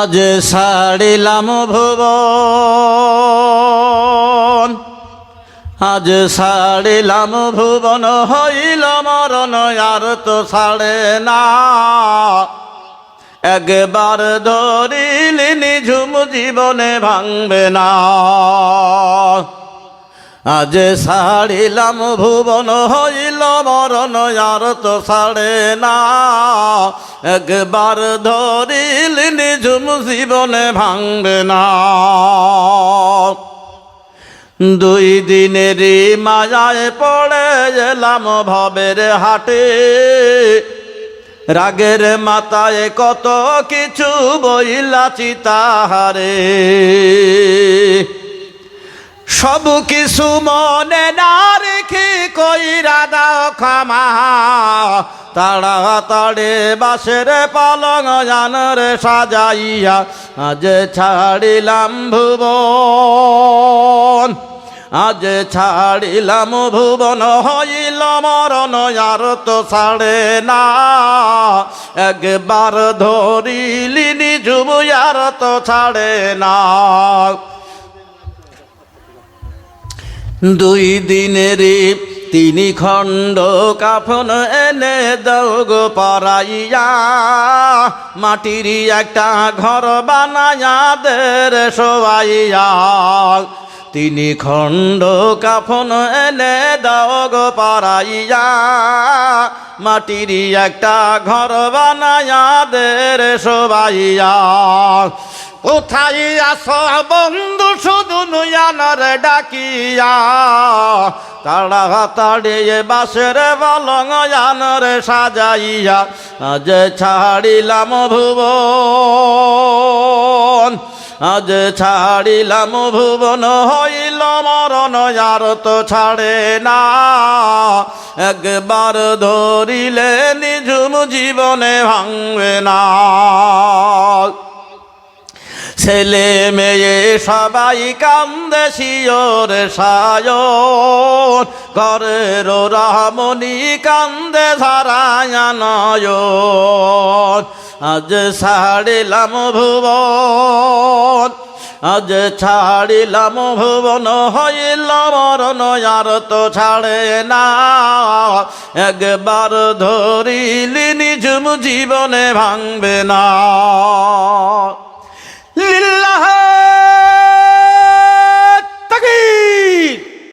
আজ সারিলাম ভুবন। আজ সারিলাম ভুবন হইল মরণ, আর তো ছাড়ে না। একবার ধরিলিনি ঝুম জীবনে ভাঙবে না। আজ ছাড়িলাম ভুবন হইল মরণ, আর তো ছাড়ে না। একবার ধরিল নিঝুম জীবনে ভাঙবে না। দুই দিনের মায়ায় পড়ে এলাম ভবের হাটে। রাগের মাথায় কত কিছু বইলাছি তাহারে। সব কিছু মনে না রেখে কইরা দাও ক্ষমা। তাড়াতাড়ি বাসের পালং জানর সাজাইয়া আজ ছাড়িলাম ভুবন। আজ ছাড়িলাম ভুবন, হইল মরণ আর তো ছাড়ে না। একবার ধরিলি নিজুম আর তো ছাড়ে না। দুই দিনের তিনি খণ্ড কাফন এনে দৌগ পরাইয়া। মাটির একটা ঘর বানাইয়া দের শোয়াইয়া। তিনি খণ্ড কাফন এনে দৌগ পরাইয়া। মাটির একটা ঘর বানাইয়া দের শোয়াইয়া। কোথায় আস বন্ধু, শুধু নুয়ানর ডাকিয়া। তাড়াতাড়ি বাসের বলং জানর সাজাইয়া, আজ ছাড়িলাম ভুবন, আজ ছাড়িলাম ভুবন, হইল মরণ আর তো ছাড়ে না। একবার ধরিলে নিঝুম জীবনে ভাঙবে না। ছেলে মেয়ে সবাই কান্দে শিওর সায়ন। করের রহমনি কান্দে ধারায় নয়ন। আজ ছাড়িলাম ভুবন, আজ ছাড়িলাম ভুবন, হইল মরণ, আর তো ছাড়ে না। একবার ধরিলি নিজুম জীবনে ভাঙবে না। লিল্লাহ